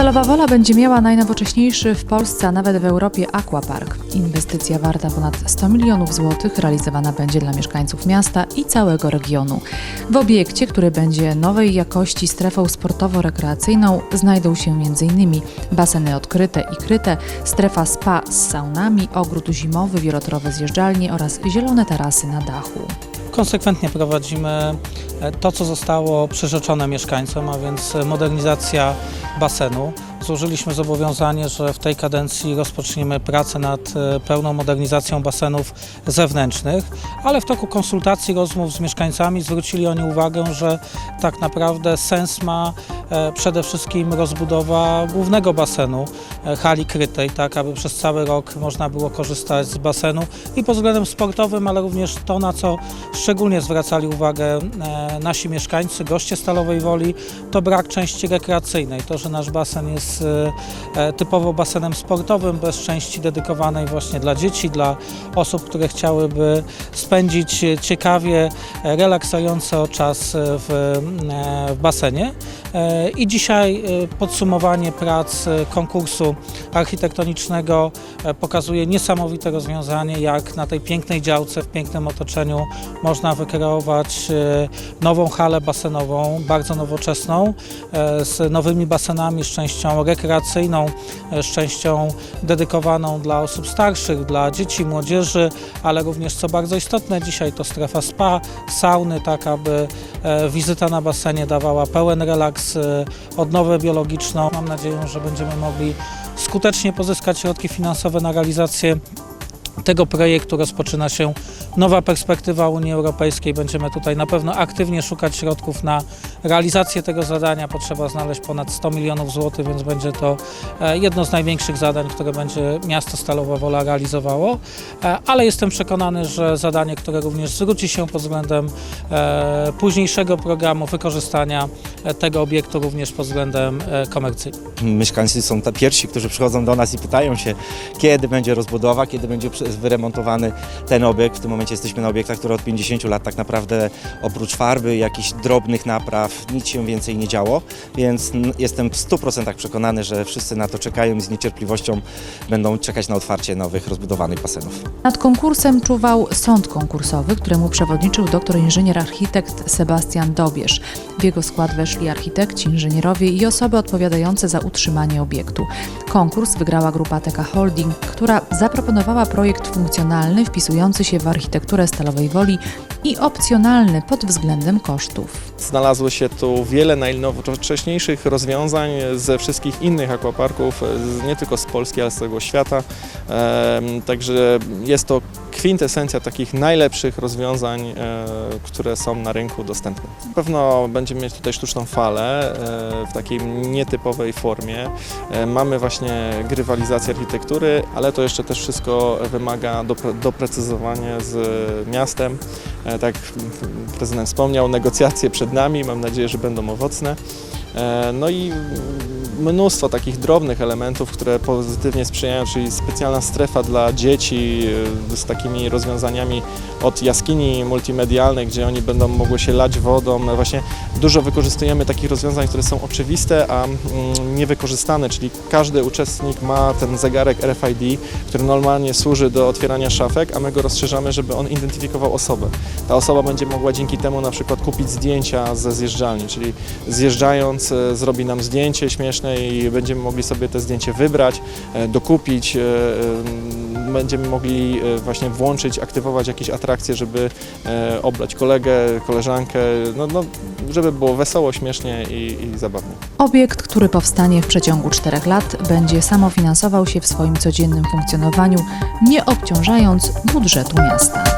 Stalowa Wola będzie miała najnowocześniejszy w Polsce, a nawet w Europie aquapark. Inwestycja warta ponad 100 milionów złotych realizowana będzie dla mieszkańców miasta i całego regionu. W obiekcie, który będzie nowej jakości strefą sportowo-rekreacyjną, znajdą się m.in. baseny odkryte i kryte, strefa spa z saunami, ogród zimowy, wielotorowe zjeżdżalnie oraz zielone tarasy na dachu. Konsekwentnie prowadzimy e, to, co zostało przyrzeczone mieszkańcom, a więc modernizacja basenu. Złożyliśmy zobowiązanie, że w tej kadencji rozpoczniemy pracę nad e, pełną modernizacją basenów zewnętrznych, ale w toku konsultacji, rozmów z mieszkańcami zwrócili oni uwagę, że tak naprawdę sens ma e, przede wszystkim rozbudowa głównego basenu, e, hali krytej, tak aby przez cały rok można było korzystać z basenu i pod względem sportowym, ale również to, na co szczególnie zwracali uwagę nasi mieszkańcy, goście Stalowej Woli, to brak części rekreacyjnej, to, że nasz basen jest e, typowo basenem sportowym, bez części dedykowanej właśnie dla dzieci, dla osób, które chciałyby spędzić ciekawie, e, relaksująco czas w, e, w basenie. I dzisiaj podsumowanie prac konkursu architektonicznego pokazuje niesamowite rozwiązanie, jak na tej pięknej działce, w pięknym otoczeniu można wykreować nową halę basenową, bardzo nowoczesną, z nowymi basenami, z częścią rekreacyjną, e, z częścią dedykowaną dla osób starszych, dla dzieci, młodzieży, ale również co bardzo istotne dzisiaj to strefa spa, sauny, tak aby e, wizyta na basenie dawała pełen relaks, e, odnowę biologiczną. Mam nadzieję, że będziemy mogli skutecznie pozyskać środki finansowe na realizację tego projektu rozpoczyna się nowa perspektywa Unii Europejskiej. Będziemy tutaj na pewno aktywnie szukać środków na realizację tego zadania. Potrzeba znaleźć ponad 100 milionów złotych, więc będzie to e, jedno z największych zadań, które będzie miasto Stalowa Wola realizowało. E, Ale jestem przekonany, że zadanie, które również zwróci się pod względem e, późniejszego programu wykorzystania tego obiektu również pod względem komercyjnym. Mieszkańcy są pierwsi, którzy przychodzą do nas i pytają się, kiedy będzie rozbudowa, kiedy będzie przy- wyremontowany ten obiekt. W tym momencie jesteśmy na obiektach, które od 50 lat tak naprawdę oprócz farby, jakichś drobnych napraw, nic się więcej nie działo, więc jestem w 100% przekonany, że wszyscy na to czekają i z niecierpliwością będą czekać na otwarcie nowych, rozbudowanych basenów. Nad konkursem czuwał sąd konkursowy, któremu przewodniczył doktor inżynier architekt Sebastian Dobierz. W jego skład weszli architekci, inżynierowie i osoby odpowiadające za utrzymanie obiektu. Konkurs wygrała grupa TK Holding, która zaproponowała projekt funkcjonalny wpisujący się w architekturę Stalowej Woli i opcjonalny pod względem kosztów. Znalazło się tu wiele najnowocześniejszych rozwiązań ze wszystkich innych aquaparków, z- nie tylko z Polski, ale z całego świata. Także jest to kwintesencja takich najlepszych rozwiązań, e, które są na rynku dostępne. Na pewno będziemy mieć tutaj sztuczną falę e, w takiej nietypowej formie. E, Mamy właśnie grywalizację architektury, ale to jeszcze też wszystko wymaga dopre- doprecyzowania z miastem. E, Tak prezydent wspomniał, negocjacje przed nami, mam nadzieję, że będą owocne. E, No i mnóstwo takich drobnych elementów, które pozytywnie sprzyjają, czyli specjalna strefa dla dzieci e, z takimi rozwiązaniami od jaskini multimedialnej, gdzie oni będą mogły się lać wodą. No Właśnie dużo wykorzystujemy takich rozwiązań, które są oczywiste, a mm, niewykorzystane, czyli każdy uczestnik ma ten zegarek RFID, który normalnie służy do otwierania szafek, a my go rozszerzamy, żeby on identyfikował osobę. Ta osoba będzie mogła dzięki temu na przykład kupić zdjęcia ze zjeżdżalni, czyli zjeżdżając e, zrobi nam zdjęcie śmieszne i będziemy mogli sobie te zdjęcie wybrać, e, dokupić, e, będziemy mogli właśnie włączyć, aktywować jakieś atrakcje, żeby oblać kolegę, koleżankę, no, no, żeby było wesoło, śmiesznie i, i zabawnie. Obiekt, który powstanie w przeciągu czterech lat, będzie samofinansował się w swoim codziennym funkcjonowaniu, nie obciążając budżetu miasta.